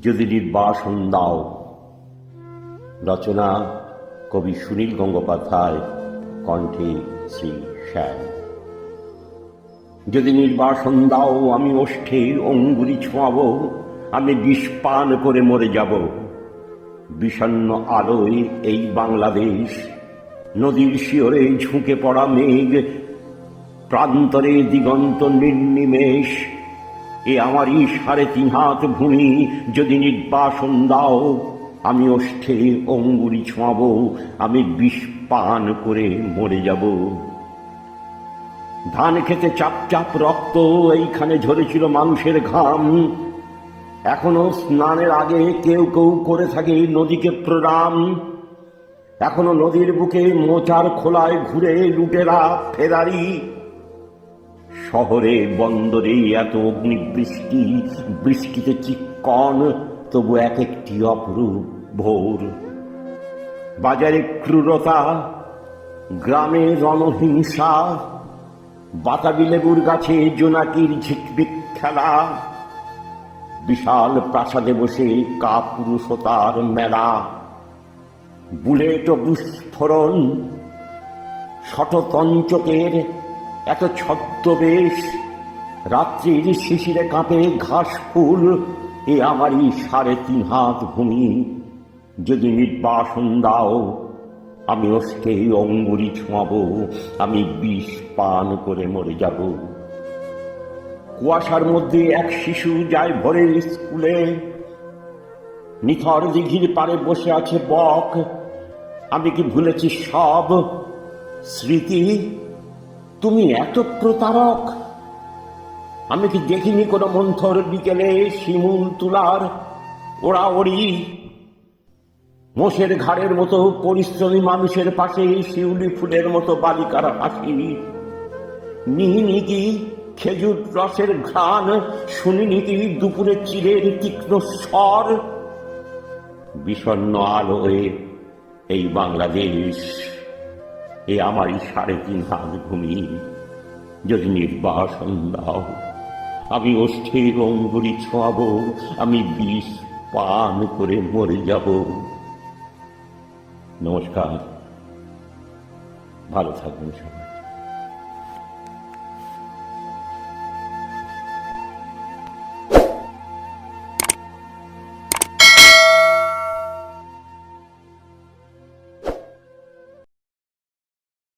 যদি নির্বাসন দাও। রচনা কবি সুনীল গঙ্গোপাধ্যায়, কণ্ঠে শ্রী শ্যাম। যদি নির্বাসন দাও, আমি ওষ্ঠে অঙ্গুরি ছোঁয়াব, আমি বিষ পান করে মরে যাব। বিষণ্ন আলোয় এই বাংলাদেশ, নদীর শিওরে ঝুঁকে পড়া মেঘ, প্রান্তরে দিগন্ত নির্নিমেষ এ আমারই সাড়ে তিন হাত ভূমি, যদি নির্বাসন দাও, আমি ওষ্ঠে অঙ্গুরি ছোঁয়াব, আমি বিষ পান করে মরে যাব। ধান খেতে চাপ চাপ রক্ত, এইখানে ঝরেছিল মানুষের ঘাম। এখনও স্নানের আগে কেউ কেউ করে থাকে নদীকে প্রণাম। এখনও নদীর বুকে মোচার খোলায় ঘুরে লুটেরা ফেরারি। শহরে বন্দরে এত অগ্নিবৃষ্টি, বৃষ্টিতে চিক্কন তবু এক একটি অপরূপ ভোর। বাজারে ক্রূরতা, গ্রামে রণহিংসা, বাতাবি লেবুর গাছে জোনাকির ঝিকবিক খেলা, বিশাল প্রাসাদে বসে কাপুরুষতার মেলা, বুলেট বিস্ফোরণ, শততঞ্চকের এত ছদ্মবেশ, রাত্রির শিশিরে কাঁপে ঘাস ফুল, এ আমারই সাড়ে তিন হাত ভূমি। যদি নির্বাসন দাও, আমি ওষ্ঠে অঙ্গুরি ছোঁয়াবো, আমি বিষ পান করে মরে যাব। কুয়াশার মধ্যে এক শিশু যায় ভোরের স্কুলে। নিথর দিঘির পারে বসে আছে বক। আমি কি ভুলেছি সব? স্মৃতি তুমি এত প্রতারক? আমি কি দেখিনি কোনো মন্থর বিকেলে শিমুল তুলার ওরা ওড়ি মোষের ঘাড়ের মতো পরিশ্রমী মানুষের পাশে শিউলি ফুলের মতো বালিকার হাসি। নিহিনি কি খেজুর রসের ঘ্রাণ? শুনিনি কি দুপুরে চিরের তীক্ষ্ণ স্বর? বিষণ্ন আলোয় এই বাংলাদেশ এ আমারই সাড়ে তিন হাত ভূমি যদি নির্বাসন দাও, আমি অস্থির অঙ্গুলি ছোঁয়াব, আমি বিষ পান করে মরে যাব। নমস্কার। ভালো থাকবেন সবাই।